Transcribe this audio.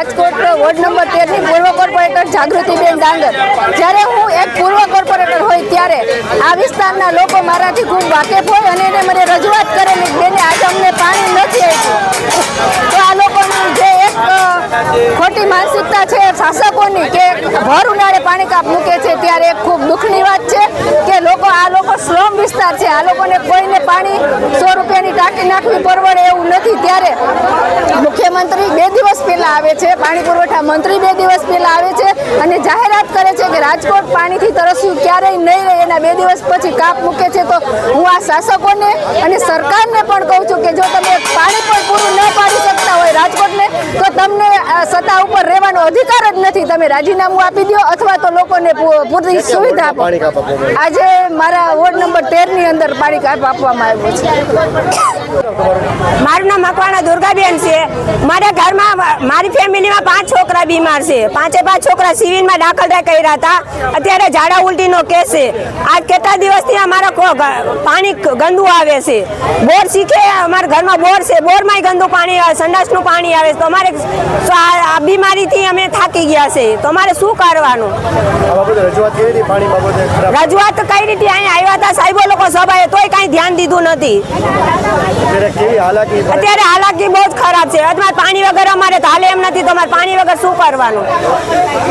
Rajkot ward number તેરની પૂર્વ corporator જાગૃતિબેન ડાંગર. જ્યારે હું એક પૂર્વ કોર્પોરેટર હોય ત્યારે આ વિસ્તારના લોકો મારાથી ખૂબ વાકેફ હોય અને એને મને રજૂઆત કરેલી બેને આજે અમને પાણી નથી તો આ લોકોની જે એક ખોટી માનસિકતા છે, શાસકોની કે ભર ઉનાળે પાણી કાપ મૂકે છે, ત્યારે એક ખૂબ દુઃખની વાત છે કે લોકો, આ લોકો સ્લમ વિસ્તાર છે. આ લોકોને કોઈને પાણી સો રૂપિયાની ટાંકી નાખવી પરવડે એવું નથી. ત્યારે મુખ્યમંત્રી બે આવે છે. પાણી પુરવઠા મંત્રી બે દિવસ પહેલા આવે છે અને જાહેરાત કરે છે કે રાજકોટ પાણીથી તરસ્યું ક્યારેય નહીં રહે. એના બે દિવસ પછી કાપ મૂકે છે. તો હું આ શાસકોને અને સરકારને પણ કહું છું કે જો તમે પાણી પણ પૂરું ન પાડી શકતા હોય રાજકોટને, તો તમને સત્તા ઉપર રહેવાનો અધિકાર નથી તમે રાજીનામું આપી દો અથવા તો લોકોને પૂરતી સુવિધા આપો. આજે મારા વોર્ડ નંબર તેરની અંદર પાણી કાપ આપવામાં આવ્યું છે. મારું નામ મકવાણા દુર્ગાબેન છે. મારા ઘરમાં મારી ફેમિલીમાં પાંચ છોકરા બીમાર છે. પાંચે પાંચ છોકરા સિવિલમાં દાખલ કર્યા હતા. અત્યારે ઝાડા ઉલટીનો કેસ છે. આજ કેટલા દિવસથી અમારા પાણી ગંદુ આવે છે. બોર શીખે અમારા ઘરમાં બોર છે. બોરમાંય ગંદુ પાણી આવે સંડાસનું પાણી આવે છે. તો અમારે સ- આ આ બીમારીથી અમે થાકી ગયા છે. તો અમારે શું કરવાનું? રજૂઆત કઈ રીતે અહીંયા આવ્યા હતા સાહેબો લોકો સભાએ તોય કાંઈ ધ્યાન દીધું નથી. અત્યારે હાલાકી બહુ જ ખરાબ છે. પાણી વગર અમારે તો હાલે એમ નથી તમારે પાણી વગર શું કરવાનું?